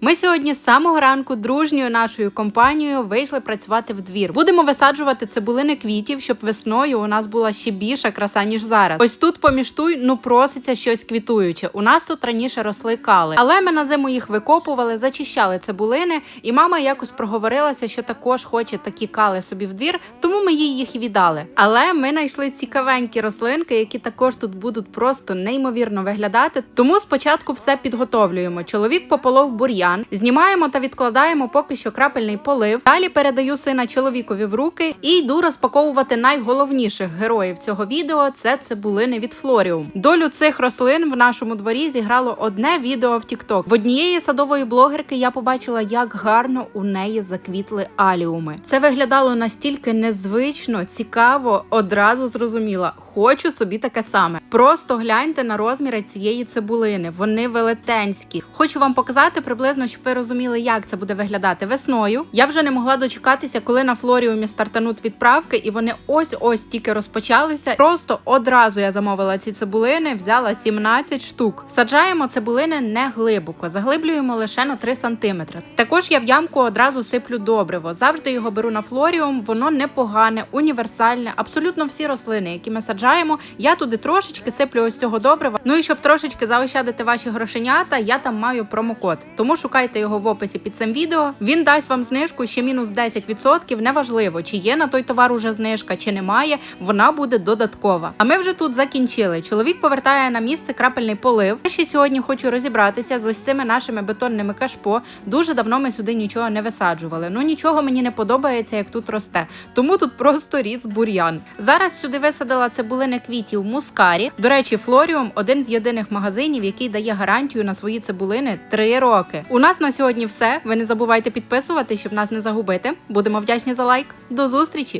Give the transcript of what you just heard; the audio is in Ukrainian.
Ми сьогодні з самого ранку дружньою нашою компанією вийшли працювати в двір. Будемо висаджувати цибулини квітів, щоб весною у нас була ще більша краса, ніж зараз. Ось тут поміж туй, ну проситься щось квітуюче. У нас тут раніше росли кали, але ми на зиму їх викопували, зачищали цибулини, і мама якось проговорилася, що також хоче такі кали собі в двір, тому ми їй їх віддали. Але ми знайшли цікавенькі рослинки, які також тут будуть просто неймовірно виглядати. Тому спочатку все підготовлюємо. Чоловік пополов бур'ян, знімаємо та відкладаємо поки що крапельний полив. Далі передаю сина чоловікові в руки і йду розпаковувати найголовніших героїв цього відео. Це цибулини від Флоріум. Долю цих рослин в нашому дворі зіграло одне відео в TikTok. В однієї садової блогерки я побачила, як гарно у неї заквітли аліуми. Це виглядало настільки незвично, цікаво, одразу зрозуміла. Хочу собі таке саме. Просто гляньте на розміри цієї цибулини. Вони велетенські. Хочу вам показати приблизно, щоб ви розуміли, як це буде виглядати весною. Я вже не могла дочекатися, коли на флоріумі стартануть відправки, і вони ось ось тільки розпочалися. Просто одразу я замовила ці цибулини, взяла 17 штук. Саджаємо цибулини не глибоко, заглиблюємо лише на 3 см. Також я в ямку одразу сиплю добриво. Завжди його беру на флоріум. Воно непогане, універсальне. Абсолютно всі рослини, які ми саджаємо. Я туди трошечки сиплю ось цього добрива. Ну і щоб трошечки заощадити ваші грошенята, я там маю промокод. Тому шукайте його в описі під цим відео. Він дасть вам знижку ще мінус 10%. Неважливо, чи є на той товар уже знижка, чи немає. Вона буде додаткова. А ми вже тут закінчили. Чоловік повертає на місце крапельний полив. Я ще сьогодні хочу розібратися з ось цими нашими бетонними кашпо. Дуже давно ми сюди нічого не висаджували. Ну нічого мені не подобається, як тут росте. Тому тут просто ріс бур'ян. Зараз сюди висадила цибулини квітів мускарі. До речі, Флоріум один з єдиних магазинів, який дає гарантію на свої цибулини 3 роки. У нас на сьогодні все. Ви не забувайте підписувати, щоб нас не загубити. Будемо вдячні за лайк. До зустрічі!